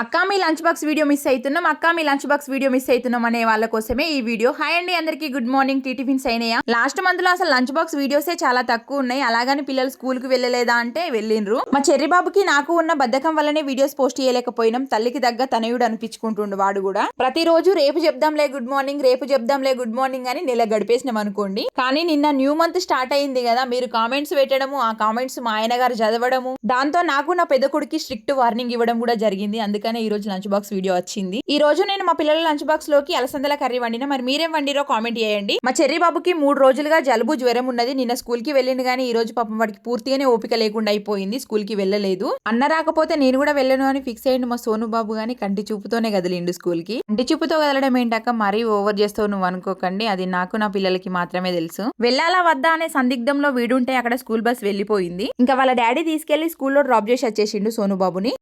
అక్క మీ lunch box video miss అవుతున్నాం అక్క మీ లంచ్ బాక్స్ వీడియో మిస్ అవుతున్నాం అనే వాళ్ళ కోసమే ఈ వీడియో. హాయ్ అండి అందరికి గుడ్ మార్నింగ్. టీ టిఫిన్స్ అయినాయా? లాస్ట్ మంత్లో అసలు లంచ్ బాక్స్ వీడియోసే చాలా తక్కువ ఉన్నాయి. అలాగని పిల్లలు స్కూల్కి వెళ్ళలేదా అంటే వెళ్ళిండ్రు. మా చెర్రి బాబుకి నాకు ఉన్న బద్ధకం వల్లనే వీడియోస్ పోస్ట్ చేయలేకపోయినాం. తల్లికి దగ్గ తనయుడు అనిపించుకుంటుండు వాడు కూడా. ప్రతిరోజు రేపు చెప్దాంలే గుడ్ మార్నింగ్ రేపు చెప్దాంలే గుడ్ మార్నింగ్ అని నెల గడిపేసినాం అనుకోండి. కానీ నిన్న న్యూ మంత్ స్టార్ట్ అయింది కదా మీరు కామెంట్స్ పెట్టడము ఆ కామెంట్స్ మా ఆయన గారు చదవడము దాంతో నాకు నా పెద్ద కొడుకి స్ట్రిక్ట్ వార్నింగ్ ఇవ్వడం కూడా జరిగింది. అందుకని ఈ రోజు లంచ్ బాక్స్ వీడియో వచ్చింది. ఈ రోజు నేను మా పిల్లల లంచ్ బాక్స్లోకి అలసందల కర్రీ వండిన. మరి మీరేం వండిరో కామెంట్ చేయండి. మా చెర్రీ బాబుకి మూడు రోజులుగా జలుబు జ్వరం ఉన్నది. నిన్న స్కూల్కి వెళ్ళిండు కానీ ఈ రోజు పాపం వాడికి పూర్తిగానే ఓపిక లేకుండా అయిపోయింది. స్కూల్కి వెళ్ళలేదు. అన్న రాకపోతే నేను కూడా వెళ్ళను అని ఫిక్స్ అయ్యిండు మా సోను బాబు గాని. కంటి చూపుతోనే కదిలిండు స్కూల్కి. కంటి చూపుతో కదలడం ఏంటక్క? మరీ ఓవర్ చేస్తావు నువ్వు అనుకోకండి. అది నాకు నా పిల్లలకి మాత్రమే తెలుసు. వెళ్ళాలా వద్దా అనే సందిగ్ధంలో వీడుంటే అక్కడ స్కూల్ బస్ వెళ్ళిపోయింది. ఇంకా వాళ్ళ డాడీ తీసుకెళ్ళి స్కూల్లో డ్రాప్ చేసి వచ్చేసిండు సోను బాబుని.